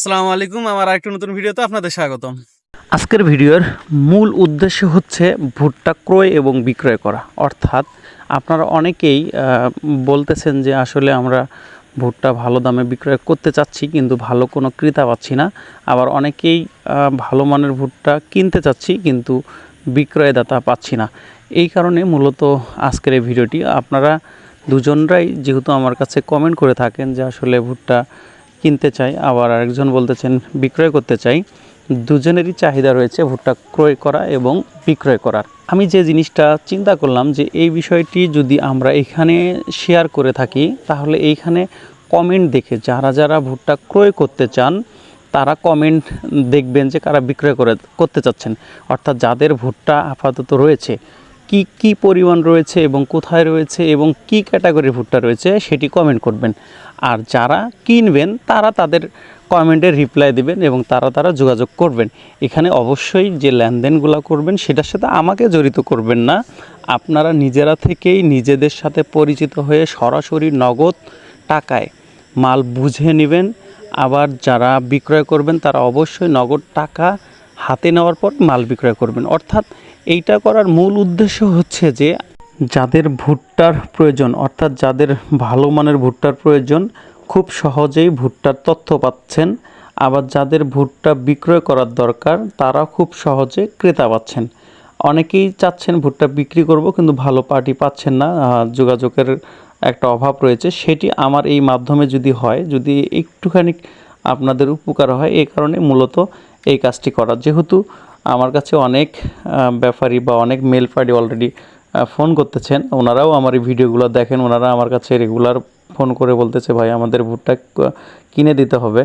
আসসালামু আলাইকুম, আমার আরেকটা নতুন ভিডিওতে আপনাদের স্বাগতম। আজকের ভিডিওর মূল উদ্দেশ্য হচ্ছে ভুট্টা ক্রয় এবং বিক্রয় করা। অর্থাৎ আপনারা অনেকেই বলতেছেন যে আসলে আমরা ভুট্টা ভালো দামে বিক্রয় করতে চাচ্ছি, কিন্তু ভালো কোনো ক্রেতা পাচ্ছি না। আবার অনেকেই ভালো মানের ভুট্টা কিনতে চাচ্ছি, কিন্তু বিক্রয়দাতা পাচ্ছি না। এই কারণে মূলত আজকের এই ভিডিওটি। আপনারা দুজনরাই যেহেতু আমার কাছে কমেন্ট করে থাকেন যে আসলে ভুট্টা কিনতে চাই, আবার আরেকজন বলতেছেন, বিক্রয় করতে চাই। দুজনেরই চাহিদা রয়েছে ভুট্টা ক্রয় করা এবং বিক্রয় করার। আমি যে জিনিসটা চিন্তা করলাম যে এই বিষয়টি যদি আমরা এখানে শেয়ার করে থাকি, তাহলে এইখানে কমেন্ট দেখে যারা যারা ভুট্টা ক্রয় করতে চান, তারা কমেন্ট দেখবেন যে কারা বিক্রয় করে, করতে চাচ্ছেন। অর্থাৎ যাদের ভুট্টা আপাতত রয়েছে কি কি পরিমাণ রয়েছে এবং কোথায় রয়েছে এবং কি ক্যাটাগরির ভুট্টা রয়েছে সেটি কমেন্ট করবেন। আর যারা কিনবেন, তারা তাদের কমেন্টের রিপ্লাই দিবেন এবং তারা তারা যোগাযোগ করবেন। এখানে অবশ্যই যে লেনদেনগুলো করবেন, সেটার সাথে আমাকে জড়িত করবেন না। আপনারা নিজেরা থেকেই নিজেদের সাথে পরিচিত হয়ে সরাসরি নগদ টাকায় মাল বুঝে নেবেন। আবার যারা বিক্রয় করবেন, তারা অবশ্যই নগদ টাকা হাতে নেওয়ার পর মাল বিক্রয় করবেন। অর্থাৎ এইটা করার মূল উদ্দেশ্য হচ্ছে যে যাদের ভুট্টার প্রয়োজন, অর্থাৎ যাদের ভালো মানের ভুট্টার প্রয়োজন, খুব সহজেই ভুট্টার তথ্য পাচ্ছেন। আবার যাদের ভুট্টা বিক্রয় করার দরকার, তারা খুব সহজে ক্রেতা পাচ্ছেন। অনেকেই চাচ্ছেন ভুট্টা বিক্রি করব, কিন্তু ভালো পার্টি পাচ্ছেন না। যোগাযোগের একটা অভাব রয়েছে। সেটি আমার এই মাধ্যমে যদি হয়, যদি একটুখানি আপনাদের উপকার হয় এই কারণে মূলত এই কাজটি করা যেহেতু আমার কাছে অনেক ব্যাপারী বা অনেক মেল পার্টি অলরেডি ফোন করতেছেন, ওনারাও আমার এই ভিডিওগুলো দেখেন, ওনারা আমার কাছে রেগুলার ফোন করে বলতেছে, ভাই, আমাদের ভুট্টা কিনে দিতে হবে,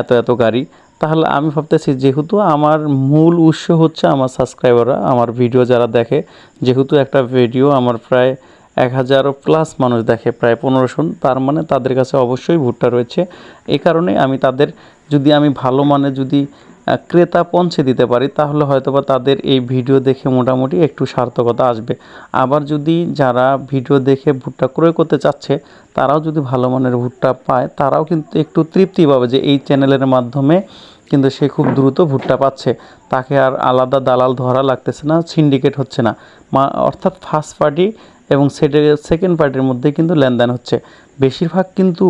এত এত গাড়ি। তাহলে আমি ভাবতেছি, যেহেতু আমার মূল উৎস হচ্ছে আমার সাবস্ক্রাইবাররা আমার ভিডিও যারা দেখে, যেহেতু একটা ভিডিও আমার প্রায় এক হাজারও প্লাস মানুষ দেখে, প্রায় পনেরোশো তার মানে তাদের কাছে অবশ্যই ভুট্টা রয়েছে। এই কারণে আমি তাদের, যদি আমি ভালো মানে যদি ক্রেতা পৌঁছে দিতে পারি, তাহলে হয়তোবা তাদের এই ভিডিও দেখে মোটামুটি একটু সার্থকতা আসবে। আবার যদি যারা ভিডিও দেখে ভুট্টা ক্রয় করতে চাচ্ছে, তারাও যদি ভালো মানের ভুট্টা পায়, তারাও কিন্তু একটু তৃপ্তি পাবে যে এই চ্যানেলের মাধ্যমে কিন্তু সে খুব দ্রুত ভুট্টা পাচ্ছে। তাকে আর আলাদা দালাল ধরা লাগতেছে না, সিন্ডিকেট হচ্ছে না। অর্থাৎ ফার্স্ট পার্টি এবং সেকেন্ড পার্টির মধ্যে কিন্তু লেনদেন হচ্ছে। বেশিরভাগ কিন্তু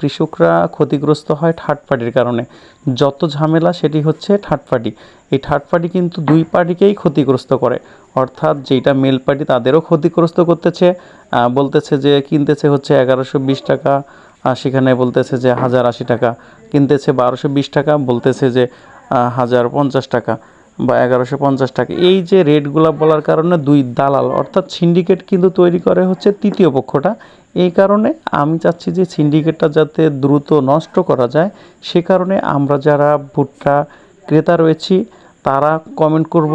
কৃষকরা ক্ষতিগ্রস্ত হয় থার্ড পার্টির কারণে। যত ঝামেলা সেটি হচ্ছে থার্ড পার্টি এই থার্ড পার্টি কিন্তু দুই পার্টিকেই ক্ষতিগ্রস্ত করে। অর্থাৎ যেটা মেল পার্টি তাদেরও ক্ষতিগ্রস্ত করতেছে বলতেছে যে কিনতেছে হচ্ছে এগারোশো বিশ টাকা সেখানে বলতেছে যে হাজার আশি টাকা। কিনতেছে বারোশো বিশ টাকা, বলতেছে যে হাজার পঞ্চাশ টাকা। বা এগারোশো পঞ্চাশ টাকা। এই যে রেটগুলো বলার কারণে দুই দালাল, অর্থাৎ সিন্ডিকেট কিন্তু তৈরি করে হচ্ছে তৃতীয় পক্ষটা। এই কারণে আমি চাচ্ছি যে সিন্ডিকেটটা যাতে দ্রুত নষ্ট করা যায়। সে কারণে আমরা যারা ভুট্টা ক্রেতা রয়েছি, তারা কমেন্ট করব।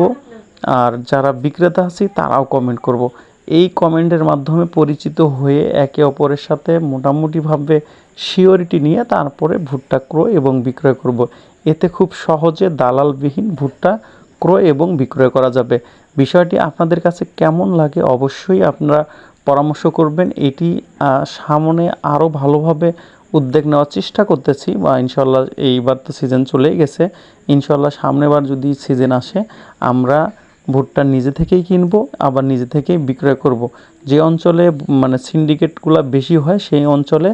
আর যারা বিক্রেতা আছি, তারাও কমেন্ট করব। এই কমেন্টের মাধ্যমে পরিচিত হয়ে একে অপরের সাথে মোটামুটিভাবে শিওরিটি নিয়ে তারপরে ভুট্টা ক্রয় এবং বিক্রয় করব। এতে খুব সহজে দালালবিহীন ভুট্টা ক্রয় এবং বিক্রয় করা যাবে। বিষয়টি আপনাদের কাছে কেমন লাগে অবশ্যই আপনারা পরামর্শ করবেন। এটি সামনে আরও ভালোভাবে উদ্যোগ নেওয়ার চেষ্টা করতেছি বা ইনশাল্লাহ এইবার তো সিজন চলেই গেছে। ইনশাল্লাহ সামনেবার যদি সিজন আসে, আমরা ভুট্টা নিজে থেকেই কিনবো, আবার নিজে থেকেই বিক্রয় করব। যে অঞ্চলে মানে সিন্ডিকেটগুলো বেশি হয়, সেই অঞ্চলে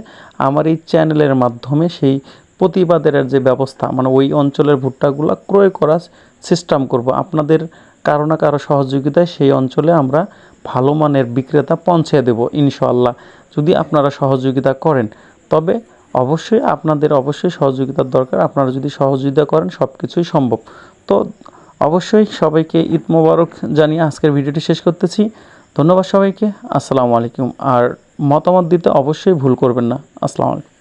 আমার এই চ্যানেলের মাধ্যমে সেই প্রতিবাদের যে ব্যবস্থা মানে ওই অঞ্চলের ভুট্টাগুলো ক্রয় করার সিস্টেম করব। আপনাদের কারও না কারও সহযোগিতায় সেই অঞ্চলে আমরা ভালো মানের বিক্রেতা পৌঁছে দেব, ইনশাআল্লাহ। যদি আপনারা সহযোগিতা করেন, তবে অবশ্যই আপনাদের অবশ্যই সহযোগিতার দরকার। আপনারা যদি সহযোগিতা করেন সব কিছুই সম্ভব। তো অবশ্যই সবাইকে ঈদ মোবারক জানিয়ে আজকের ভিডিওটি শেষ করতেছি। ধন্যবাদ সবাইকে। আসসালামু আলাইকুম। আর মতামত দিতে অবশ্যই ভুল করবেন না। আসসালামু আলাইকুম।